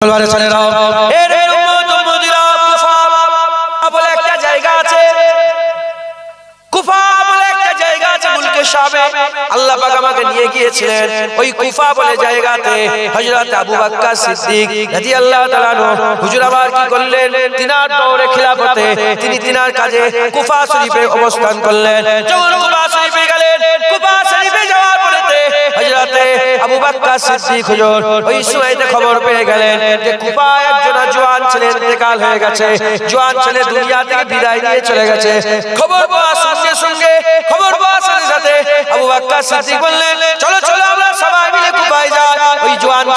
চলে এর উম্মত কুফা বলে একটা জায়গা আছে। কুফা বলে একটা জায়গা আছে মুলকে শামে আল্লাহ পাক আমাকে নিয়ে গিয়েছিলেন। ওই কুফা বলে জায়গাতে হযরত আবু বকর সিদ্দিক রাদিয়াল্লাহু তাআলা হুজুর আবার কি করলেন? তিনার দৌড়ে খিলাফতে তিনি তিনার কাজে কুফা শরীফে অবস্থান করলেন। যখন কুফা হযরতে আবু বকর সিদ্দিক হুজুর ওই সময়তে খবর পেয়ে গেলেন যে কুফা একজন জওয়ান ছেলে ইন্তেকাল হয়ে গেছে। জওয়ান ছেলে দুনিয়া থেকে বিদায় নিয়ে চলে গেছে। খবর পাওয়ার সঙ্গে সঙ্গে, খবর পাওয়ার সাথে সাথে আবু বকর সিদ্দিক বললেন, চলো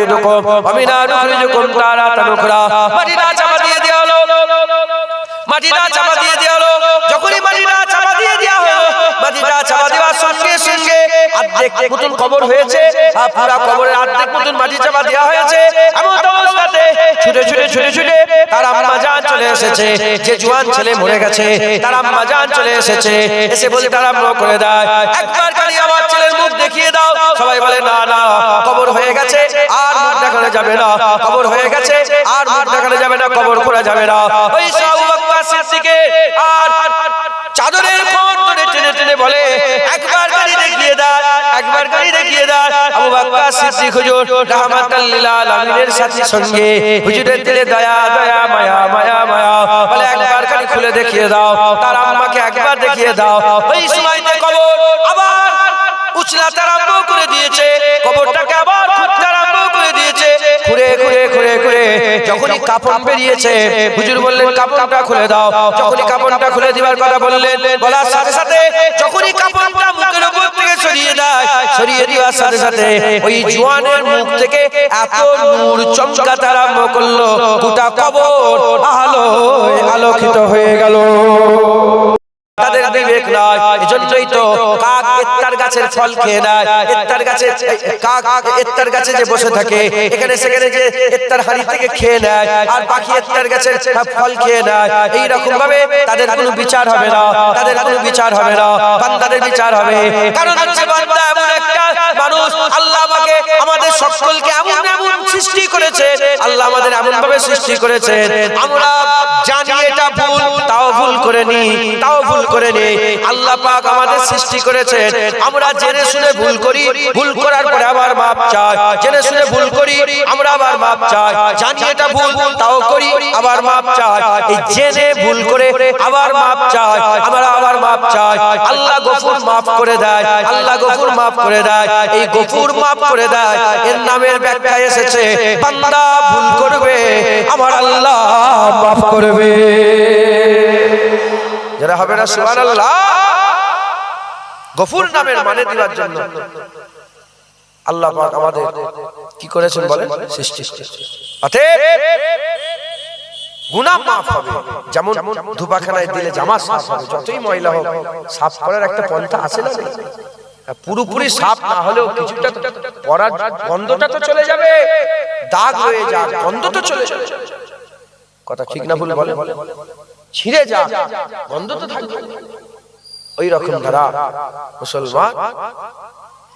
নুইদুকুম ওয়া মিনহা নুখরিজুকুম তারাতান উখরা মাটিটা চাপা দিয়ে দেওয়া চাপা দিয়ে দেওয়া অর্ধেক মতন কবর হয়েছে। পুরা কবরের অর্ধেক মতন মাটি চাপা দেওয়া হয়েছে। এমন অবস্থাতে ছুটে ছুটে ছুটে ছুটে তার আম্মা জান চলে এসেছে। যে জোয়ান ছেলে মরে গেছে তার আম্মা জান চলে এসেছে। এসে বলে তার আম্মা করে দেয় একবার খালি আমার ছেলের মুখ দেখিয়ে দাও। সবাই বলে না না কবর হয়ে গেছে। আর মুখ দেখানো যাবে না। কবর হয়ে গেছে। আর মুখ দেখানো যাবে না। কবর খোলা যাবে না। ওই সিদ্দিকে আর চাদরের কোট ধরে টেনে টেনে বলে সিদ্দিক হুজুর রাহমাতাল লিল আলামিনের সাথে সঙ্গে। হুজুরের দিলে দয়া দয়া, মায়া মায়া মায়া। বলে একবার গাড়ি খুলে দেখিয়ে দাও, তার আম্মাকে একবার দেখিয়ে দাও। ওই সময়তে কবর আবার উচলাতে আরম্ভ করে দিয়েছে। কবরটাকে আবার খুঁড়তে আরম্ভ করে দিয়েছে। খুঁড়ে খুঁড়ে খুঁড়ে খুঁড়ে যখনই কাপড় বেরিয়েছে হুজুর বললেন, কাপড়টা খুলে দাও। যখনই কাপড়টা খুলে দিবার কথা বললেন, বলার সাথে সাথে যখনই কাপড়টা সরিয়ে দেয়, সরিয়ে দেওয়ার সাথে সাথে ওই জোয়ানের মুখ থেকে এত নূর চমকাতে আরম্ভ করল গোটা কবর আলো আলোকিত হয়ে গেল। তাদের বিবেক নয় এজন্যই তো কাক এত্তার গাছের ফল খেয়ে নেয় এত্তার গাছে কাক এত্তার গাছে যে বসে থাকে এখানে সেখানে যে এত্তার হাড়ি থেকে খেয়ে নেয় আর পাখি এত্তার গাছের ফল খেয়ে নেয়। এই রকম ভাবে তাদের কোনো বিচার হবে না তাদের কোনো বিচার হবে না বান্দাদের বিচার হবে। কারণ হচ্ছে বান্দা এমন একটা মানুষ আল্লাহ আমাকে আমাদের সকলকে এমন এমন সৃষ্টি করেছে আল্লাহ আমাদের এমন ভাবে সৃষ্টি করেছে। আমরা জানি এটা ভুল তাও ভুল করে নি তাও ভুল করে আল্লাহ পাক আমাদের সৃষ্টি করেছেন। আমরা জেনে শুনে ভুল করি, ভুল করার পরে আবার মাপ চাই। জেনে শুনে ভুল করি, আমরা আবার মাপ চাই। জানি এটা ভুল, তাও করি, আবার মাপ চাই। এই জেনে ভুল করে আবার মাপ চাই, আমরা আবার মাপ চাই। আল্লাহ গফুর মাফ করে দেয়, আল্লাহ গফুর মাফ করে দেয়। এই গফুর মাফ করে দেয়, এর নামের ব্যাখ্যা এসেছে, বান্দা ভুল করবে, আমার আল্লাহ মাফ করবে। যারা হবে না, সুবহানাল্লাহ। গফুর নামের মানে দেওয়ার জন্য। আল্লাহ পাক আমাদের কি করেছেন বলেন? সৃষ্টি গুনাহ মাফ হবে। যেমন ধুপাখানায় দিলে জামা সাফ হবে, যতই ময়লা হোক, সাফ করার একটা পন্থা আছে না? পুরোপুরি সাফ না হলেও কিছুটা পরার গন্ধটা তো চলে যাবে। দাগ হয়ে যাক, গন্ধ তো চলে যাবে। কথা ঠিক না ভুল বলে ছিঁড়ে যা গন্ধ তো থাকবে। ওই রকম ধারা মুসলমান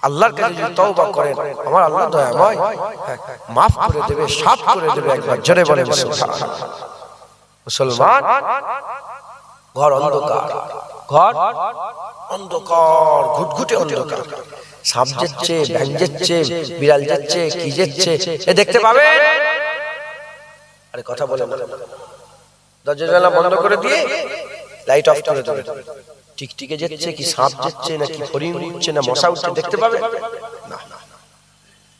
আল্লাহর কাছে যদি তওবা করেন আমার আল্লাহ দয়াময়। হ্যাঁ, মাফ করে দেবে সাফ করে দেবে একবার জোরে বলে সুবহানাল্লাহ। মুসলমান ঘর অন্ধকার ঘর অন্ধকার ঘুটঘুটে অন্ধকার। সাপ যাচ্ছে ব্যাং যাচ্ছে বিড়াল যাচ্ছে কি যাচ্ছে এ দেখতে পাবেন? আরে কথা বলে না। দরজা জানলা বন্ধ করে দিয়ে লাইট অফ করে দেবে। টিকটিকে যাচ্ছে কি সাপ যাচ্ছে না কি উঠছে না মশা উঠছে দেখতে পাবে?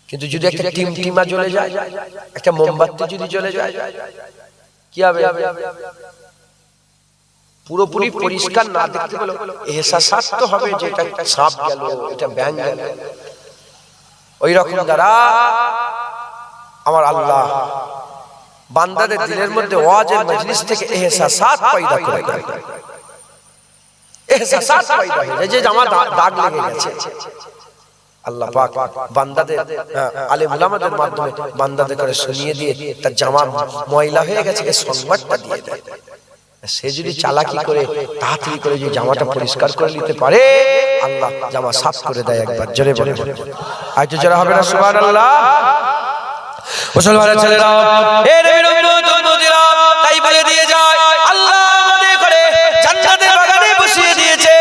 কিন্তু যদি একটা টিম টিমা জ্বলে যায়, একটা মোমবাতি যদি জ্বলে যায়, কি হবে? পুরোপুরি পরিষ্কার না দেখতে পেল এহসাস তো হবে যে এটা সাপ গেল, এটা ব্যাং গেল। ওই রকম দ্বারা আমার আল্লাহ বান্দাদের দিলের মধ্যে ওয়াজের মজলিস থেকে এহসাসাত পয়দা করে দেয় এহসাসাত পয়দা হয়ে যে আমার দাগ লেগে গেছে। আল্লাহ পাক বান্দাদের আলেম উলামাদের মাধ্যমে বান্দাদের করে শুনিয়ে দিয়ে তার জামা ময়লা হয়ে গেছে এই সংবাদটা দিয়ে দেয় সে যদি চালাকি করে তাড়াতাড়ি করে যে জামাটা পরিষ্কার করে নিতে পারে আল্লাহ জামা সাফ করে দেয় একবার জোরে বলে আজ জোরে হবে না সুবহানাল্লাহ। মুসলমানের ছেলেরা এ নবীর উম্মত উম্মতিরা তাই বলে দিয়ে যায় আল্লাহ আমাদের করে জান্নাতের বাগানে বসিয়ে দিয়েছে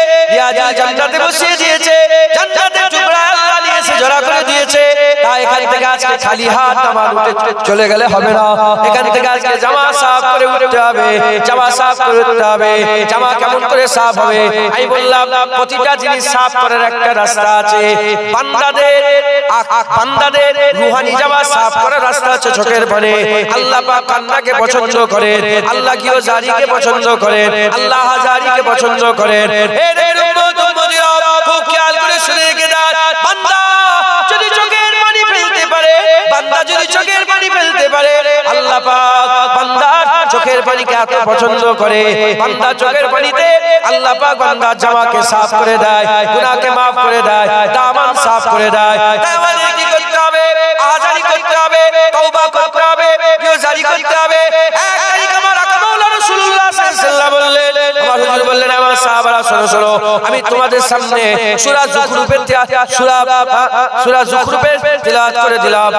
জান্নাতে বসিয়ে দিয়েছে এখান থেকে আজকে খালি হাত আমার উঠে চলে গেলে হবে না। এখান থেকে আজকে জামা সাফ করে উঠতে হবে। জামা সাফ করে উঠতে হবে। জামা কেমন করে সাফ হবে? আমি বললাম প্রতিটা জিনিস সাফ করার একটা রাস্তা আছে। বান্দাদের আ- আ- বান্দাদের রুহানি জামা সাফ করার রাস্তা আছে চোখের পানে। আল্লাহ পাক কান্নাকে পছন্দ করেন। আল্লাহ কিও জারিকে পছন্দ করেন। আল্লাহ হাজারিকে পছন্দ করেন। এর এর উম্মত উম্মতিরা খুব খেয়াল করে শুনে বান্দা যদি চোখের পানি ফেলতে পারে, আল্লাহ পাক বান্দার চোখের পানিকে এত পছন্দ করে। বান্দা চোখের পানিতে আল্লাহ পাক বান্দার জামাকে সাফ করে দেয়, গুনাহকে maaf করে দেয় দামান সাফ করে দেয়। তাই আমাদের কি করতে হবে? আজারি করতে হবে, তওবা করতে হবে জারি করতে হবে। আমার শোনো শোনো আমি তোমাদের সামনে সূরা যুখরুফের সূরা সূরা যুখরুফের তিলাওয়াত করে দিলাম।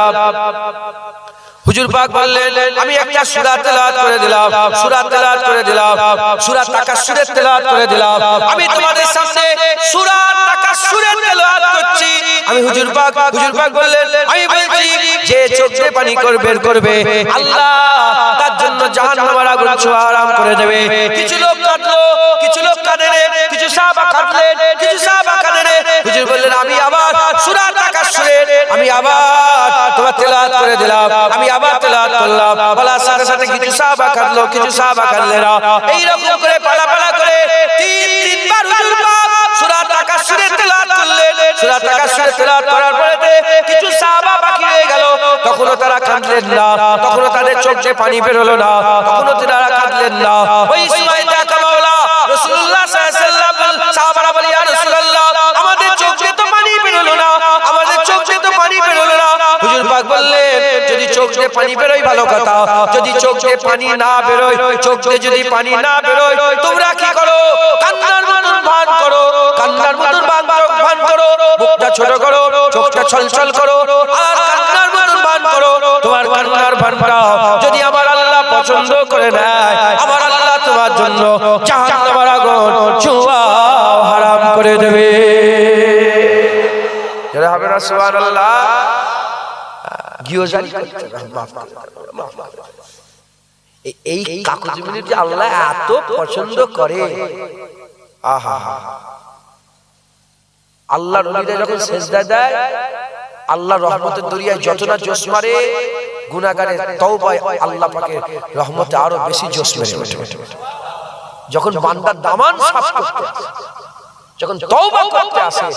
হুজুর পাক বললেন আমি একটা সূরা তেলাওয়াত করে দিলাম সূরা তেলাওয়াত করে দিলাম সূরা তাকাসসুরের তেলাওয়াত করে দিলাম। আমি তোমাদের সামনে সূরা তাকাসসুরের তেলাওয়াত করছি। আমি হুজুর পাক হুজুর পাক বললেন, আমি বলছি, যে চোখ দিয়ে পানি করে, বের করবে। আল্লাহ তার জন্য জাহান্নামের আগুন ছোঁয়া আরাম করে দেবে। কিছু লোক কাঁদলো, কিছু লোক কাঁদে কিছু সাহাবা কাঁদলেন, কিছু সাহাবা কাঁদে হুজুর বললেন, আমি আবার সূরা তাকাসসুরের আমি আবার তোমার তেলাওয়াত করে দিলাম, আমি আবার তেলাওয়াত করলাম। বলার সাথে সাথে কিছু সাহাবা কাঁদলো, কিছু সাহাবা কাঁদলে না এইরকম করে পালা পালা করে তিন, তিনবার হুজুর সূরা তাকাসসুরের তেলাওয়াত করার পরে কিছু সাহাবা বাকি রয়ে গেল। তখনও তারা কাঁদলেন না, তখনও তাদের চোখ পানি না, তখনও তারা কাঁদলেন না। ওই সময় মাওলা বলে আমাদের চোখ তো পানি না, আমাদের তো পানি না। হুজুর পাক বললেন, যদি পানি বেরোয়, ভালো কথা। যদি পানি না বেরোয়, চোখ যদি পানি না বেরোয়, তোমরা কি করো? মুখটা ছোট করো, চোখটা ছলছল করো, আর কান্নার মতন ভান করো। তোমার কান্নার ভানটা যদি আমার আল্লাহ পছন্দ করে নেয়, আমার আল্লাহ তোমার জন্য জাহান্নামের আগুন ছোঁয়া হারাম করে দেবে। এই- এই কাকুজি মিনিট যে আল্লাহ এত পছন্দ করে। আহা। আল্লাহ নবীরা যখন সেজদা দেয় আল্লাহ রহমতের দরিয়ায় যত না জোশ মারে গুনাহগারের তওবায় আল্লাহ পাকের রহমতে আরও বেশি জোশ মেরে ওঠে যখন বান্দার দামান সাফ করতে যখন তওবা করতে আসে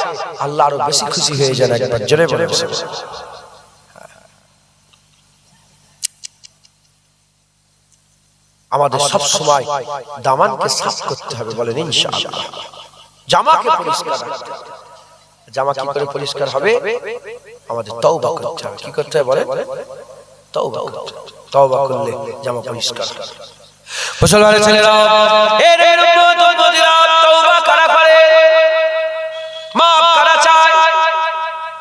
আল্লাহ আরও বেশি খুশি হয়ে যান একবার জোরে বলে আমাদের সব সময় দামানকে সাফ করতে হবে বলেন ইনশাআল্লাহ। জামাকে পরিষ্কার রাখতে হবে। জামা কি করে পরিষ্কার হবে? আমাদের তওবা করতে হবে। কি করতে হবে? বলে তওবা তওবা করলে জামা পরিষ্কার হবে। মুসলমানের ছেলেরা এর এর উম্মত উম্মতিরা তওবা করা করে। মাফ করা চায়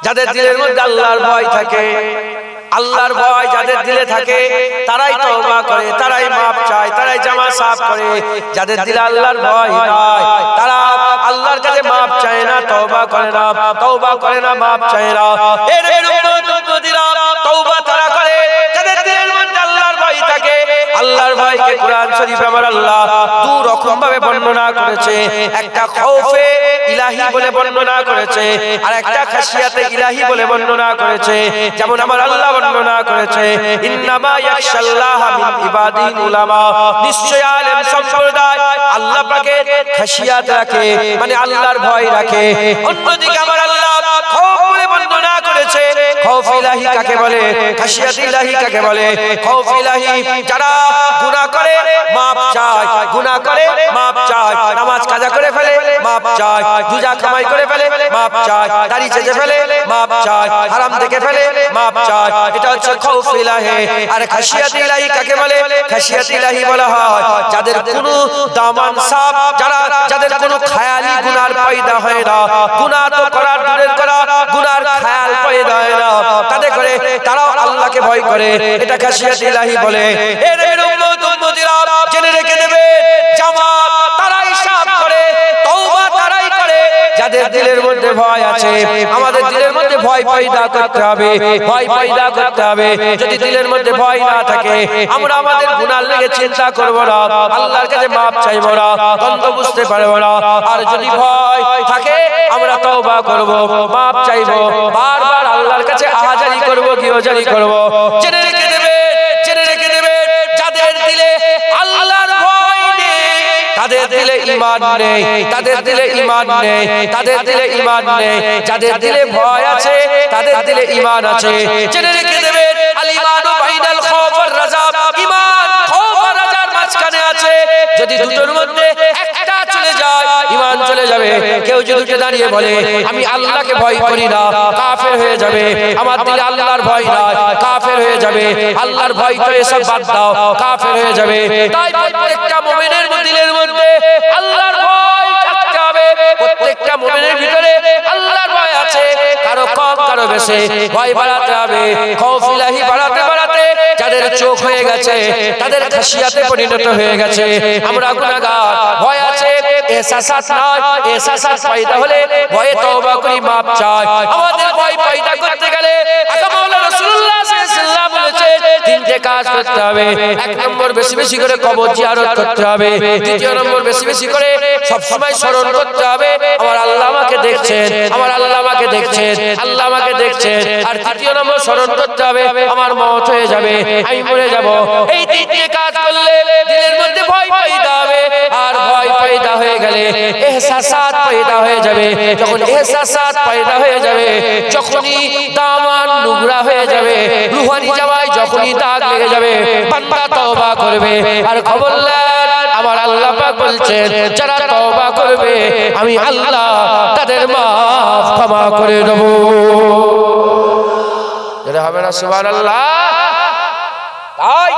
যাদের দিলের মধ্যে আল্লাহর ভয় থাকে আল্লাহর ভয় যাদের দিলে থাকে, তারাই তওবা করে, তারাই মাপ চায়, তারাই জামা সাফ করে। যাদের দিলে আল্লাহর ভয় নাই, তারা আল্লাহর কাছে মাপ চায় না, তওবা করে না, তওবা করে না মাপ চায় না। শরীফে আমার আল্লাহ দু রকম ভাবে বর্ণনা করেছে। একটা খৌফে ইলাহি বলে বর্ণনা করেছে, আর একটা খাসিয়াতে ইলাহি বলে বর্ণনা করেছে। যেমন আমার আল্লাহ বর্ণনা করেছে, ইন্নামা ইয়াখশাল্লাহ মিন ইবাদিল উলামা। নিশ্চয় আলেম সম্প্রদায় আল্লাহ খাসিয়াত রাখে মানে আল্লাহর ভয় রাখে। অন্যদিকে আমার আল্লাহ খৌফ বলে বর্ণনা করেছে খৌফ ইলাহি কাকে বলে? খাশিয়াত ইলাহি কাকে বলে? খৌফ ইলাহি যারা গুনাহ করে মাপ চায়। গুনাহ করে মাপ চায়। নামাজ কাজা করে ফেলে মাপ চায়। দুজা কামাই করে ফেলে মাপ চায়। দাড়ি চেঁচে ফেলে মাপ চায়। হারাম দেখে ফেলে মাপ চায়। এটা হচ্ছে খৌফ ইলাহি। আর খাশিয়াত ইলাহি কাকে বলে? খাশিয়াত ইলাহি বলা হয়। যাদের কোনো দামান সাপ যারা যাদের কোনো খায়ালি গুনার পয়দা হয় না। গুনাহ তো করার দূরের করা গুনার খায়াল পয়দা হয় না। তাদের করে, তারাও আল্লাহকে ভয় করে, এটা খাশিয়াত ইলাহি বলে। এর উম্মত উম্মতিরা জেনে রেখে দেবে, জামাত যাদের দিলের মধ্যে ভয় আছে আমাদের দিলের মধ্যে ভয় পয়দা করতে হবে ভয় পয়দা করতে হবে। যদি দিলের মধ্যে ভয় না থাকে আমরা আমাদের গুনার লেগে চিন্তা করব না আল্লাহর কাছে মাপ চাইব না দ্বন্দ্ব বুঝতে পারব না আর যদি ভয় থাকে আমরা তওবা করব মাপ চাইব বারবার আল্লাহর কাছে আহাজারি করব গিরজারি করব জেনে রেখে দেবে তাদের দিলে ঈমান নেই, তাদের দিলে ঈমান নেই, তাদের দিলে ঈমান নেই, যাদের দিলে ভয় আছে, তাদের দিলে ঈমান আছে। জেনে রেখে দেবে বাইনাল ওয়ার রাজা। ঈমান খাউফ আর রাজার মাঝখানে আছে। যদি দুটোর মধ্যে একটা চলে যায় ঈমান চলে যাবে। কেউ যদি উঠে দাঁড়িয়ে বলে, আমি আল্লাহকে ভয় করি না, কাফের হয়ে যাবে। আমার দিলে আল্লাহর ভয় কাফের হয়ে যাবে। আল্লাহর ভয় তো এসব বাদ দাও, কাফের হয়ে যাবে। তাই প্রত্যেকটা দিলের মধ্যে আল্লাহর ভয় থাকতে হবে। প্রত্যেকটা ভিতরে আল্লাহর ভয় আছে। কারও কম, কারও বেশি। ভয় বাড়াতে হবে। খৌফিলাহি বাড়াতে বাড়াতে যাদের চোখ হয়ে গেছে, তাদের খাসিয়াতে পরিণত হয়ে গেছে। আমরা ভয় আছে নয়। পয়দা হলে ভয়ে তওবা করি, মাপ চাই। আমাদের ভয় পয়দা করতে গেলে তিনটে কাজ করতে হবে। এক নম্বর বেশি বেশি করে কবর জিয়ারত করতে হবে। দ্বিতীয় নম্বর বেশি বেশি করে সব সময় স্মরণ করতে হবে। আমার আল্লাহ আমাকে দেখছেন, আমার আল্লাহ আমাকে দেখছেন, আল্লাহ আমাকে দেখছেন। আর তৃতীয় নম্বর স্মরণ করতে হবে, আমার মত হয়ে যাবে, আমি মরে যাব। এই তিনটে কাজ করলে দিলের মধ্যে ভয় পাই হবে। পয়দা হয়ে গেলে এহসাসাত পয়দা হয়ে যাবে। যখন এহসাসাত পয়দা হয়ে যাবে, যখনই দামান নুগরা হয়ে যাবে, রুহানি জামাই যখনই দাগ লেগে যাবে, বান্দা তওবা করবে। আর খবরদার আমার আল্লাহ পাক বলছেন, যারা তওবা করবে, আমি আল্লাহ তাদের মাফ ক্ষমা করে দেব। এটা হবে না, সুবহানাল্লাহ? তাই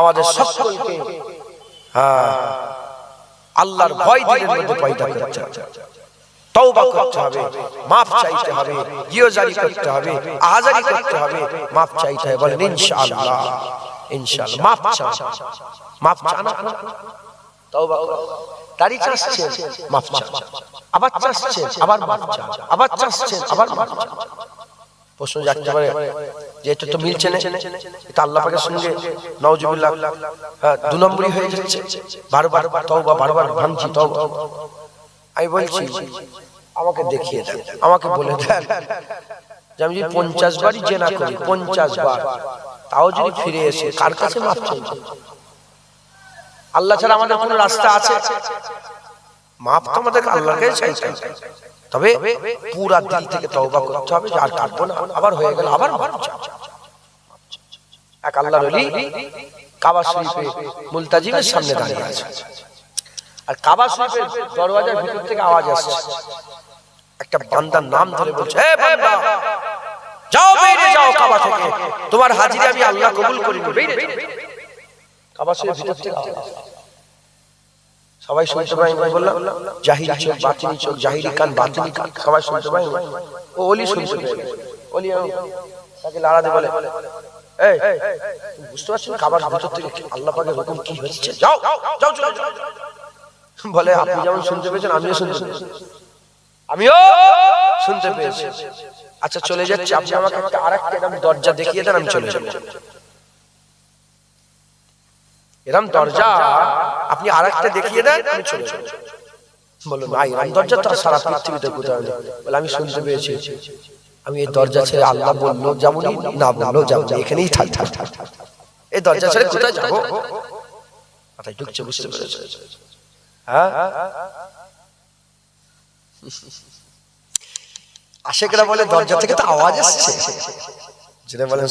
আমাদের সকলকে হ্যাঁ। আল্লাহর ভয় দিলের মধ্যে পয়দা করতে হবে। তওবা করতে হবে মাফ চাইতে হবে জিওজারি করতে হবে আহাজারি করতে হবে মাফ চাইতে হবে বলেন ইনশাআল্লাহ। ইনশাআল্লাহ। মাফ চান। মাফ চান? তওবা। দাড়ি চাচ্ছেন মাফ চান। আবার চাচ্ছেন আবার মাফ চান। আবার চাচ্ছেন আবার মাফ চান। প্রশ্ন যাচ্ছে পারে যে এটা তো মিলছে না এটা আল্লাহ পাকের সঙ্গে নওজুবিল্লাহ হ্যাঁ, দু নম্বরই হয়ে যাচ্ছে। বারবার তওবা বারবার ভাঙছি তওবা। আমি বলছি আমাকে দেখিয়ে দেন আমাকে বলে দেন যে আমি যদি পঞ্চাশ বারই জেনা করি পঞ্চাশ বার তাও যদি ফিরে এসে কার কাছে মাফ চাইছে আল্লাহ ছাড়া আমাদের কোনো রাস্তা আছে? মাফ তো আমাদের চাইতে হবে। তবে পুরা দিল থেকে তওবা করতে হবে আর কাটবো না, আবার হয়ে গেল আবার এক আল্লাহর ওলি কাবা শরীফে মুলতাজিমের সামনে দাঁড়িয়ে আছে। আর কাবা শরীফের দরওয়াজার ভিতর থেকে আওয়াজ আসছে। একটা বান্দার নাম ধরে বলছে, হে বান্দা, যাও বেরিয়ে যাও কাবা থেকে। তোমার হাজিরি আমি আল্লাহ কবুল করি বেরিয়ে। কাবা শরীফের ভিতর থেকে আওয়াজ। সবাই শুনতে পাই বললাম জাহিরি চোখ, বাতিনি চোখ জাহিরি কান, বাতিনি কান। সবাই শুনতে পাই ও অলি শুনতে পাই অলি তাকে বলে, এই, বুঝতে পারছ না কাবার ভিতর থেকে আল্লাহ হুকুম কি হচ্ছে? যাও যাও, চলে যাও। বলে, আপনি যেমন শুনতে পেয়েছেন, আমিও শুনতে আমিও শুনতে পেয়েছি। আচ্ছা চলে যাচ্ছি। আপনি আমাকে একটা আরেকটা দরজা দেখিয়ে দেন, আমি চলে যাব। এরম দরজা আপনি আরেকটা দেখিয়ে দেন, আমি চলে যাব। বলো এরম দরজা তো সারা পৃথিবীতে কোথাও বলে, আমি শুনতে পেয়েছি। আমি এই দরজা ছেড়ে আল্লাহ বলল না, বলল যেমন এখানেই থাক থাক থাক। এই দরজা ছেড়ে কোথায় যাব? মাথায় ঢুকছে, বুঝতে পেরেছে হ্যাঁ? আশেকরা বলে, দরজা থেকে তো আওয়াজ এসছে। যেটা বলেন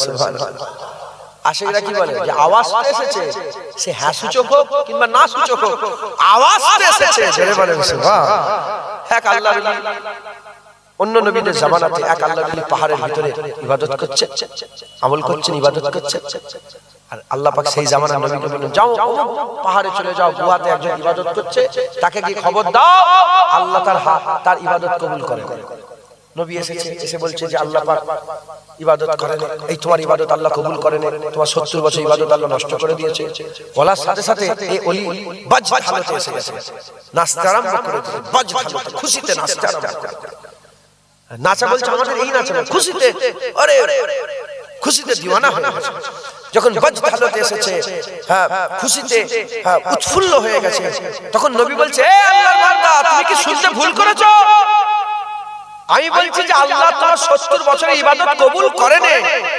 আশেকরা কি বলে? যে এসেছে। সে হ্যাঁ সূচক হোক কিংবা না সূচক হোক এসেছে। এক আল্লাহ অন্য নবীদের জামানাতে এক আল্লাহ পাহাড়ের ভিতরে ইবাদত করছে আমল করছেন ইবাদত করছে আর আল্লাহ পাক সেই জামানার নবীকে বললেন যাও পাহাড়ে চলে যাও গুহাতে একজন ইবাদত করছে তাকে কি খবর দাও আল্লাহ তার হা- তার ইবাদত কবুল করে নবী এসেছে এসে বলছে যে আল্লাহ পাক ইবাদত করেন। এই তোমার ইবাদত আল্লাহ কবুল করেন। তোমার সত্তর বছর ইবাদত আল্লাহ নষ্ট করে দিয়েছে। বলার সাথে সাথে এই বাজ হালতে এসে গেছে। নাচতে আরম্ভ করে বাজ হালতে খুশিতে নাচতে আরম্ভ নাচা বলছে আমাদের এই নাচা খুশিতে আরে খুশিতে দিওয়ানা হয়ে গেছে। যখন বজ হালতে এসেছে হ্যাঁ খুশিতে হ্যাঁ উৎফুল্ল হয়ে গেছে। তখন নবী বলছে এ আল্লাহর বান্দা তুমি কি শুনতে ভুল করেছ? আমি বলছি যে আল্লাহ তোমার সত্তর বছরে ইবাদত কবুল করে নে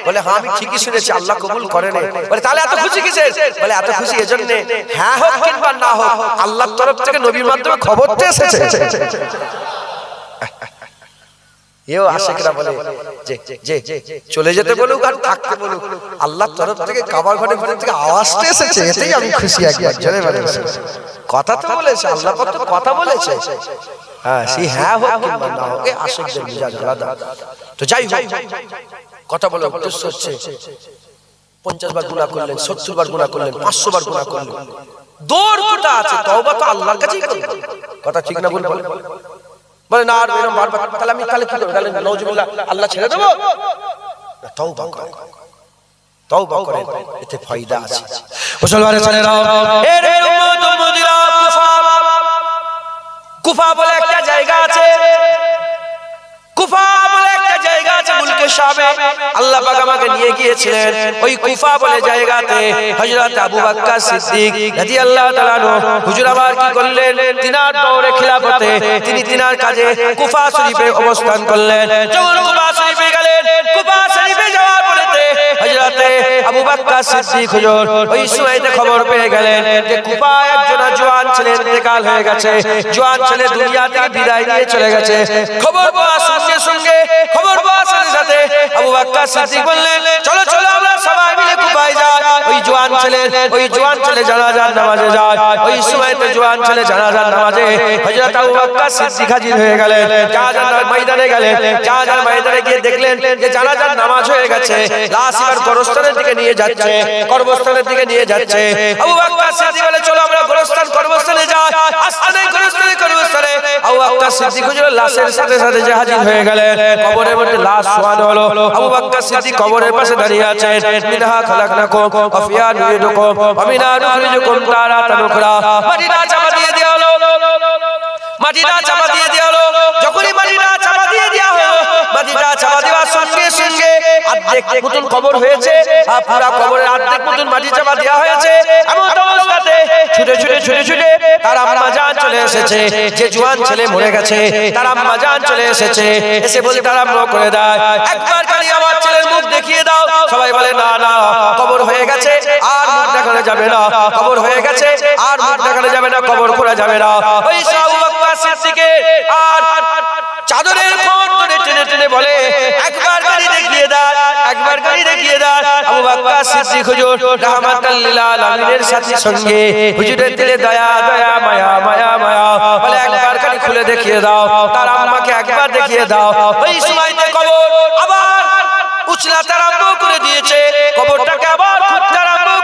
বলে হ্যাঁ আমি ঠিকই শুনেছি আল্লাহ কবুল করে নে বলে তাহলে এত খুশি কিসের? বলে এত খুশি এজন্য হ্যাঁ হোক কিংবা না হোক আল্লাহর তরফ থেকে নবীর মাধ্যমে খবর তো এসেছে। এও আশেকরা বলে যে যে চলে যেতে বলুক আর থাকতে বলুক। আল্লাহর তরফ থেকে কাবার ঘরের ভিতর থেকে আওয়াজটা এসেছে এতেই আমি খুশি একবার জোরে বলে কথা তো বলেছে আল্লাহ কত কথা বলেছে। হ্যাঁ সেই হ্যাঁ হোক কিংবা না হোক আশেকদের মিজাজ আলাদা। তো যাই হোক কথা বলে উদ্দেশ্য হচ্ছে পঞ্চাশ বার গুণা করলেন সত্তর বার গুণা করলেন পাঁচশো বার গুণা করলেন। দৌড় কোটা আছে তওবা তো আল্লাহর কাছেই কথা ঠিক না বলে। বলে, না, আর এরকম বারবার তাহলে আমি, তাহলে কি করব? তাহলে নজরুল্লাহ আল্লাহ ছেড়ে দেবো? করে করেন। তওবা করেন, এতে ফায়দা আছে। মুসলমানের ছেলেরা, এর উম্মত মুদিরা কুফা কুফা বলে একটা জায়গা আছে। কুফা আল্লাহ আমাকে নিয়ে গিয়েছিলেন। ওই কুফা বলে জায়গাতে হযরত আবু বকর সিদ্দিক রাদিয়াল্লাহু হুজুর আবার কি করলেন? তিনার দৌড়ে খিলাফতে তিনি তিনার কাজে কুফা শরীফে অবস্থান করলেন। যখন কুফা শরীফে গেলেন, কুফা হযরত আবু বকর সিদ্দিক হুজুর ওই সময়তে খবর পেয়ে গেলেন যে কুফা একজন জওয়ান ছেলে ইন্তেকাল হয়ে গেছে। জওয়ান ছেলে দুনিয়া থেকে বিদায় নিয়ে চলে গেছে। খবর পাওয়ার সঙ্গে সঙ্গে, খবর পাওয়ার সাথে সাথে আবু বকর সিদ্দিক বললেন, চলো চলো, আমরা সবাই মিলে কুফায় যাই। ওই জওয়ান ছেলে, ওই জওয়ান ছেলে জানাজার নামাজে যায়। ওই সময়তে জওয়ান ছেলে জানাজার নামাজে হযরত আবু বকর সিদ্দিক হাজির হয়ে গেলেন। জানাজার ময়দানে গেলেন। জানাজার ময়দানে গিয়ে দেখলেন যে জানাজার নামাজ হয়ে গেছে। লাশ এবার কবরস্থানের দিকে নিয়ে যাচ্ছে, কবরস্থানের দিকে নিয়ে যাচ্ছে। আবু বকর সিদ্দিক বলে, চলো আমরা কবরস্থান কবরস্থানে যাই। আস্তানে কবরস্থানে কবরস্থানে। আবু বকর সিদ্দিক হুজুর লাশের সাথে সাথে যে হাজির হয়ে গেলেন কবরের মধ্যে লাশ শোয়ানো হলো। আবু বকর সিদ্দিক কবরের পাশে দাঁড়িয়ে আছেন মিনহা খালাকনাকুম ওয়া ফিহা নুইদুকুম ওয়া মিনহা নুখরিজুকুম তারাতান মাটিটা চাপা দিয়ে দেওয়া হলো। মাটিটা চাপা দিয়ে দেওয়া হলো। অর্ধেক মতন কবর হয়েছে পুরা কবরের মতন মাটি চাপা দেওয়া হয়েছে। এমন অবস্থাতে ছুটে ছুটে ছুটে ছুটে তার আম্মা জান চলে এসেছে। যে জোয়ান ছেলে মরে গেছে তার আম্মা জান চলে এসেছে। এসে আরম্ভ করে দেয় একবার খালি আমার ছেলের মুখ দেখিয়ে দাও। সবাই বলে না না কবর হয়ে গেছে। আর মুখ দেখানো যাবে না। কবর হয়ে গেছে। আর মুখ দেখানো যাবে না। কবর খোলা যাবে না। ওই আর চাদরের কোট ধরে টেনে টেনে বলে একবার একবার গাড়ি দেখিয়ে দাও আবু সিদ্দিক হুজুর সাথে সঙ্গে। হুজুরের দিলে দয়া দয়া, মায়া মায়া মায়া। বলে, একবার খুলে দেখিয়ে দাও। তার আম্মাকে একবার দেখিয়ে দাও। ওই সময়তে কবর আবার করে দিয়েছে। কবরটাকে আবার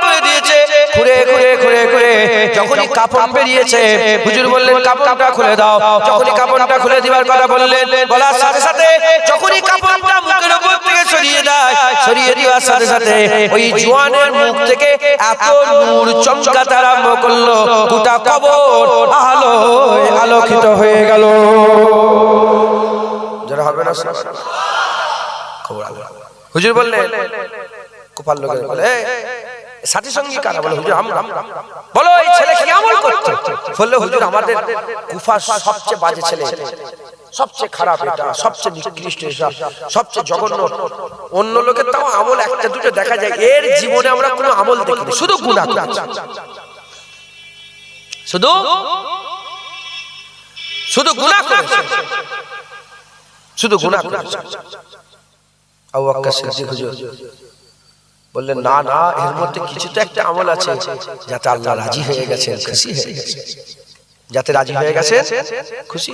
করে দিয়েছে। খুঁড়ে খুঁড়ে খুঁড়ে খুঁড়ে যখনই কাপড় বেরিয়েছে হুজুর বললেন, কাপড়টা খুলে দাও। যখনই কাপড়টা খুলে দিবার কথা বললেন, বলার সাথে সাথে যখনই কাপড়টা থেকে সরিয়ে দেয় সরিয়ে দেওয়ার সাথে সাথে। ওই জোয়ানের মুখ থেকে এত নূর চমকাতে আরম্ভ করল। গোটা কবর আলো আলোকিত হয়ে গেল। যারা হবে না? খবর হুজুর বললেন কুপার লোকের বলে বলো, এই ছেলে কি আমল করছে? বললে, হুজুর, আমাদের কুফার সবচেয়ে বাজে ছেলে। সবচেয়ে খারাপ এটা সবচেয়ে নিকৃষ্ট এটা সবচেয়ে জঘন্য অন্য লোকের তাও আমল একটা দুটো দেখা যায় এর জীবনে আমরা কোনো আমল দেখিনি শুধু গুণা শুধু? শুধু গুণা করেছে শুধু গুনাহ করেছে আবু বকর সিদ্দিক হুজুর বললেন না না এর মধ্যে কিছু তো একটা আমল আছে যাতে আল্লাহ রাজি হয়ে গেছে খুশি হয়ে গেছেন। যাতে রাজি হয়ে গেছে খুশি